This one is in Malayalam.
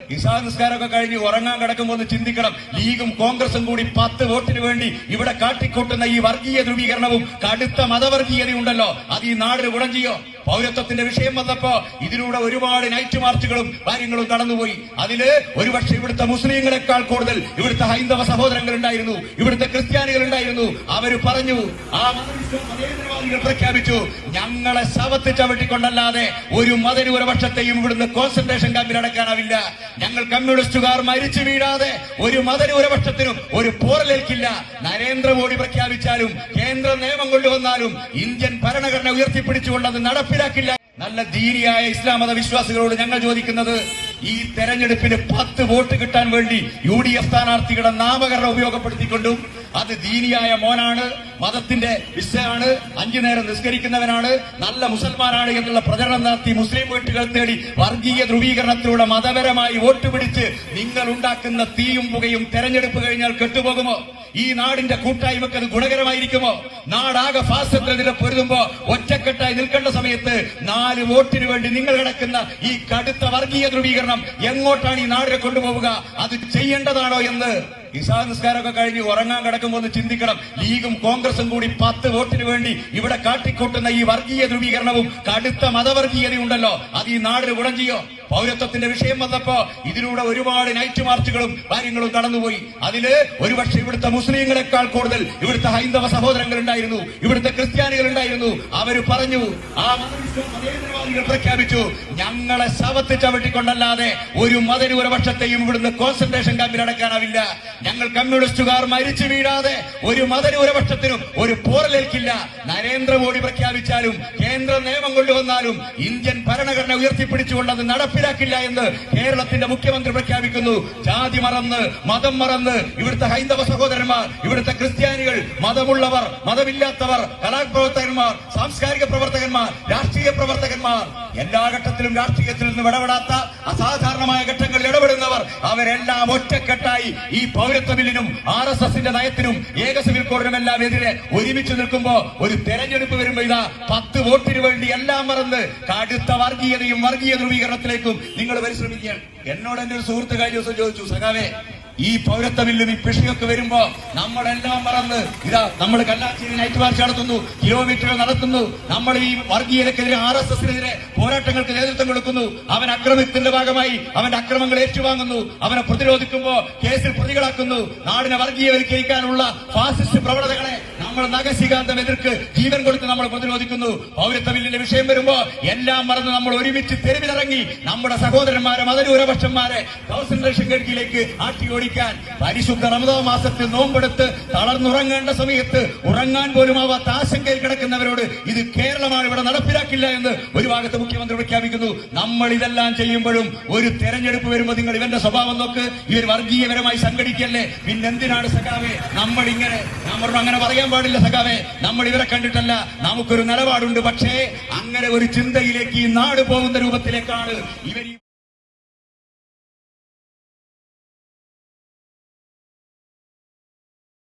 ഇഷാ നിസ്കാരമൊക്കെ കഴിഞ്ഞ് ഉറങ്ങാൻ കിടക്കുമ്പോൾ ഒന്ന് ചിന്തിക്കണം. ലീഗും കോൺഗ്രസും കൂടി പത്ത് വോട്ടിന് വേണ്ടി ഇവിടെ കാട്ടിക്കൂട്ടുന്ന ഈ വർഗീയ ധ്രുവീകരണവും കടുത്ത മതവർഗീയതയുണ്ടല്ലോ. അത് ഈ നാടിന് ഗുണം ചെയ്യോ? പൗരത്വത്തിന്റെ വിഷയം വന്നപ്പോ ഇതിലൂടെ ഒരുപാട് നൈറ്റ് മാർച്ചുകളും കാര്യങ്ങളും കടന്നുപോയി അതിൽ ഒരുപക്ഷെ ഇവിടുത്തെ മുസ്ലിങ്ങളെക്കാൾ കൂടുതൽ ഇവിടുത്തെ ഹൈന്ദവ സഹോദരങ്ങൾ ഉണ്ടായിരുന്നു ഇവിടുത്തെ ക്രിസ്ത്യാനികൾ ഉണ്ടായിരുന്നു അവർ പറഞ്ഞു ആ മതവിശ്വാസികൾ പ്രഖ്യാപിച്ചു. ഞങ്ങളെ ശവത്ത് ചവിട്ടിക്കൊണ്ടല്ലാതെ ഒരു മതനൂരപക്ഷത്തെയും ഇവിടുന്ന് കോൺസെൻട്രേഷൻ ക്യാമ്പിൽ അടക്കാനാവില്ല. ഞങ്ങൾ കമ്മ്യൂണിസ്റ്റുകാർ മരിച്ചു വീഴാതെ ഒരു മതനൂരപക്ഷത്തിനും ഒരു പോറലേൽക്കില്ല. നരേന്ദ്രമോദി പ്രഖ്യാപിച്ചാലും കേന്ദ്ര നിയമം കൊണ്ടുവന്നാലും ഇന്ത്യൻ ഭരണഘടന ഉയർത്തിപ്പിടിച്ചുകൊണ്ട് അത് നടപ്പിലാക്കില്ല. നല്ല ധീരിയായ ഇസ്ലാം മത വിശ്വാസികളോട് ഞങ്ങൾ ചോദിക്കുന്നത് ഈ തെരഞ്ഞെടുപ്പിന് പത്ത് വോട്ട് കിട്ടാൻ വേണ്ടി യു ഡി എഫ് സ്ഥാനാർത്ഥികളുടെ നാമകരണം ഉപയോഗപ്പെടുത്തിക്കൊണ്ടും അത് ദീനിയായ മോനാണ് മതത്തിന്റെ വിശ്വയാണ് അഞ്ചു നേരം നിസ്കരിക്കുന്നവനാണ് നല്ല മുസൽമാനാണ് എന്നുള്ള പ്രചരണം നടത്തി മുസ്ലിം വീട്ടുകൾ തേടി വർഗീയ ധ്രുവീകരണത്തിലൂടെ മതപരമായി വോട്ട് പിടിച്ച് നിങ്ങൾ ഉണ്ടാക്കുന്ന തീയും പുകയും തെരഞ്ഞെടുപ്പ് കഴിഞ്ഞാൽ കെട്ടുപോകുമോ? ഈ നാടിന്റെ കൂട്ടായ്മക്ക് അത് ഗുണകരമായിരിക്കുമോ? നാടാകെ ഫാസത്തിനെതിരെ പൊരുതുമ്പോ ഒറ്റക്കെട്ടായി നിൽക്കേണ്ട സമയത്ത് നാല് വോട്ടിന് വേണ്ടി നിങ്ങൾ കിടക്കുന്ന ഈ കടുത്ത വർഗീയ ധ്രുവീകരണം എങ്ങോട്ടാണ് ഈ നാടിനെ കൊണ്ടുപോവുക? അത് ചെയ്യേണ്ടതാണോ എന്ന് ഇഷാ നിസ്കാരമൊക്കെ കഴിഞ്ഞ് ഉറങ്ങാൻ കിടക്കുമ്പോൾ ഒന്ന് ചിന്തിക്കണം. ലീഗും കോൺഗ്രസും കൂടി പത്ത് വോട്ടിന് വേണ്ടി ഇവിടെ കാട്ടിക്കൂട്ടുന്ന ഈ വർഗീയ ധ്രുവീകരണവും കടുത്ത മതവർഗീയതയും ഉണ്ടല്ലോ അത് ഈ നാടിന് ചെയ്യോ? പൗരത്വത്തിന്റെ വിഷയം വന്നപ്പോ ഇതിലൂടെ ഒരുപാട് നൈറ്റ് മാർച്ചുകളും കാര്യങ്ങളും കടന്നുപോയി. അതിൽ ഒരുപക്ഷെ ഇവിടുത്തെ മുസ്ലിങ്ങളെക്കാൾ കൂടുതൽ ഇവിടുത്തെ ഹൈന്ദവ സഹോദരങ്ങൾ ഉണ്ടായിരുന്നു ഇവിടുത്തെ ക്രിസ്ത്യാനികൾ ഉണ്ടായിരുന്നു അവർ പറഞ്ഞു ആ മതവിശ്വ പ്രഖ്യാപിച്ചു. ഞങ്ങളെ ശവത്ത് ചവിട്ടിക്കൊണ്ടല്ലാതെ ഒരു മതനൂരപക്ഷത്തെയും ഇവിടുന്ന് കോൺസെൻട്രേഷൻ ക്യാമ്പിൽ അടക്കാനാവില്ല. ഞങ്ങൾ കമ്മ്യൂണിസ്റ്റുകാർ മരിച്ചു വീഴാതെ ഒരു മതനൂരപക്ഷത്തിനും ഒരു പോറലേൽക്കില്ല. നരേന്ദ്രമോദി പ്രഖ്യാപിച്ചാലും കേന്ദ്ര നിയമം കൊണ്ടുവന്നാലും ഇന്ത്യൻ ഭരണഘടന ഉയർത്തിപ്പിടിച്ചുകൊണ്ട് അത് നടപ്പിലാക്കില്ല എന്ന് കേരളത്തിന്റെ മുഖ്യമന്ത്രി പ്രഖ്യാപിക്കുന്നു. ജാതി മറന്ന് മതം മറന്ന് ഇവിടുത്തെ ഹൈന്ദവ സഹോദരന്മാർ ഇവിടുത്തെ ക്രിസ്ത്യാനികൾ മതമുള്ളവർ മതമില്ലാത്തവർ കലാപ്രവർത്തകന്മാർ സാംസ്കാരിക പ്രവർത്തകന്മാർ രാഷ്ട്രീയ പ്രവർത്തകന്മാർ എല്ലാ ഘട്ടത്തിലും രാഷ്ട്രീയത്തിൽ നിന്ന് ഇടപെടാത്ത അസാധാരണമായ ഘട്ടങ്ങളിൽ ഇടപെടുന്നവർ അവരെല്ലാം ഒറ്റക്കെട്ടായി ഈ പൗരത്വ ബില്ലിനും ആർ എസ് എസിന്റെ നയത്തിനും ഏക സിവിൽ കോഡിനും എല്ലാം എതിരെ ഒരുമിച്ച് നിൽക്കുമ്പോ ഒരു തെരഞ്ഞെടുപ്പ് വരുമ്പോ ഇതാ പത്ത് വോട്ടിന് വേണ്ടി എല്ലാം മറന്ന് കടുത്ത വർഗീയതയും വർഗീയ ധ്രുവീകരണത്തിലേക്കും നിങ്ങൾ പരിശ്രമിക്കുകയാണ്. എന്നോട് എന്റെ ഒരു സുഹൃത്ത് ദിവസം ചോദിച്ചു സഖാവേ ഈ പൗരത്വ ബില്ലും ഈ പിഷയൊക്കെ വരുമ്പോ നമ്മളെല്ലാം മറന്ന് ഇതാ നമ്മൾ കല്ലാശ്ശേരി നൈറ്റ് മാർച്ച് നടത്തുന്നു കിലോമീറ്ററുകൾ നടത്തുന്നു നമ്മൾ ഈ വർഗീയതക്കെതിരെ ആർ എസ് എസിനെതിരെ പോരാട്ടങ്ങൾക്ക് നേതൃത്വം കൊടുക്കുന്നു. അവൻ അക്രമത്തിന്റെ ഭാഗമായി അവന്റെ അക്രമങ്ങൾ ഏറ്റുവാങ്ങുന്നു. അവനെ പ്രതിരോധിക്കുമ്പോ കേസിൽ പ്രതികളാക്കുന്നു. നാടിനെ വർഗീയവൽക്കരിക്കാനുള്ള ഫാസിസ്റ്റ് പ്രവണതകളെ നമ്മൾ നഗസികാന്തം എതിർക്ക് ജീവൻ കൊടുത്ത് നമ്മൾ പ്രതിരോധിക്കുന്നു? പൗരത്വ ബില്ലിന്റെ വിഷയം വരുമ്പോ എല്ലാം മറന്ന് നമ്മൾ ഒരുമിച്ച് തെരുവിലിറങ്ങി നമ്മുടെ സഹോദരന്മാരെ മതരൂരപക്ഷന്മാരെ കോൺസെൻട്രേഷൻ കെടുക്കിലേക്ക് ആട്ടി ഓടിക്കാൻ പരിശുദ്ധ റമദോ മാസത്തിൽ നോമ്പെടുത്ത് തളർന്നുറങ്ങേണ്ട സമയത്ത് ഉറങ്ങാൻ പോലും ആവാത്ത ആശങ്കയിൽ കിടക്കുന്നവരോട് ഇത് കേരളമാണ് ഇവിടെ നടപ്പിലാക്കില്ല എന്ന് ഒരു ഭാഗത്ത് മുഖ്യമന്ത്രി പ്രഖ്യാപിക്കുന്നു. നമ്മൾ ഇതെല്ലാം ചെയ്യുമ്പോഴും ഒരു തെരഞ്ഞെടുപ്പ് വരുമ്പോൾ നിങ്ങൾ ഇവന്റെ സ്വഭാവം നോക്ക്. ഇവർ വർഗീയപരമായി സംഘടിക്കല്ലേ? പിന്നെന്തിനാണ് സഖാവേ? നമ്മൾ ഇങ്ങനെ നമ്മളോട് അങ്ങനെ പറയാൻ പാടില്ല. സഖാവേ നമ്മൾ ഇവരെ കണ്ടിട്ടല്ല നമുക്കൊരു നിലപാടുണ്ട്. പക്ഷേ അങ്ങനെ ഒരു ചിന്തയിലേക്ക് ഈ നാട് പോകുന്ന രൂപത്തിലേക്കാണ് ഇവർ